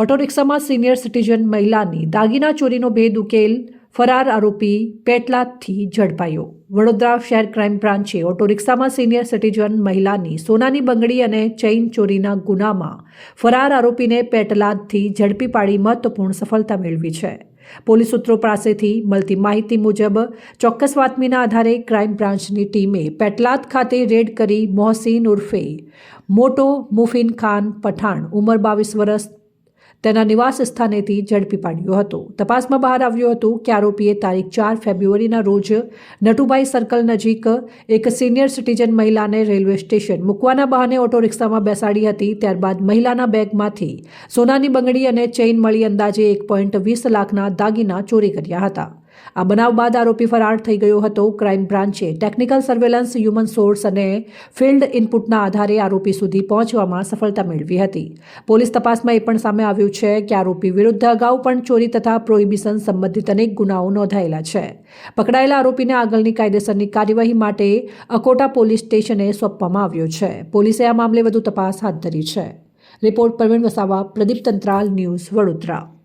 Auto રિક્ષામાં senior citizen મહિલાની દાગીના ચોરીનો ભેદ ઉકેલ, ફરાર આરોપી પેટલાદથી ઝડપાયો. વડોદરા શહેર ક્રાઇમ બ્રાન્ચે ઓટો રિક્ષામાં સિનિયર સિટીઝન મહિલાની સોનાની બંગડી અને ચેઇન ચોરીના ગુનામાં ફરાર આરોપીને પેટલાદથી ઝડપી પાડી મહત્વપૂર્ણ સફળતા મેળવી છે. પોલીસ સૂત્રો પાસેથી મળતી માહિતી મુજબ, ચોક્કસ બાતમીના આધારે ક્રાઇમ બ્રાન્ચની ટીમે પેટલાદ ખાતે રેડ કરી મોહસીન ઉર્ફે મોટો મુફિન ખાન પઠાણ, ઉંમર બાવીસ વર્ષ તેના નિવાસ સ્થાનેથી ઝડપી પાડ્યો હતો. તપાસમાં બહાર આવ્યું હતું કે આરોપીએ તારીખ ચાર ફેબ્રુઆરીના રોજ નટુભાઈ સર્કલ નજીક એક સિનિયર સિટીઝન મહિલાને રેલવે સ્ટેશન મૂકવાના બહાને ઓટો રિક્ષામાં બેસાડી હતી. ત્યારબાદ મહિલાના બેગમાંથી સોનાની બંગડી અને ચેઇન મળી અંદાજે એક પોઈન્ટ વીસ લાખના દાગીના ચોરી કર્યા હતા. આ બનાવ બાદ આરોપી ફરાર થઈ ગયો હતો ક્રાઇમ બ્રાન્ચે. ટેકનિકલ સર્વેલન્સ, હ્યુમન સોર્સ અને ફિલ્ડ ઇનપુટના આધારે આરોપી સુધી પહોંચવામાં સફળતા મેળવી હતી. પોલીસ તપાસમાં એ પણ સામે આવ્યું છે કે આરોપી વિરુદ્ધ અગાઉ પણ ચોરી તથા પ્રોહિબિશન સંબંધિત અનેક ગુનાઓ નોંધાયેલા છે. પકડાયેલા આરોપીને આગળની કાયદેસરની કાર્યવાહી માટે અકોટા પોલીસ સ્ટેશને સોંપવામાં આવ્યો છે. પોલીસે આ મામલે વધુ તપાસ હાથ ધરી છે. Report Pravin Vasava, Pradeep Tantral, news Vadodara.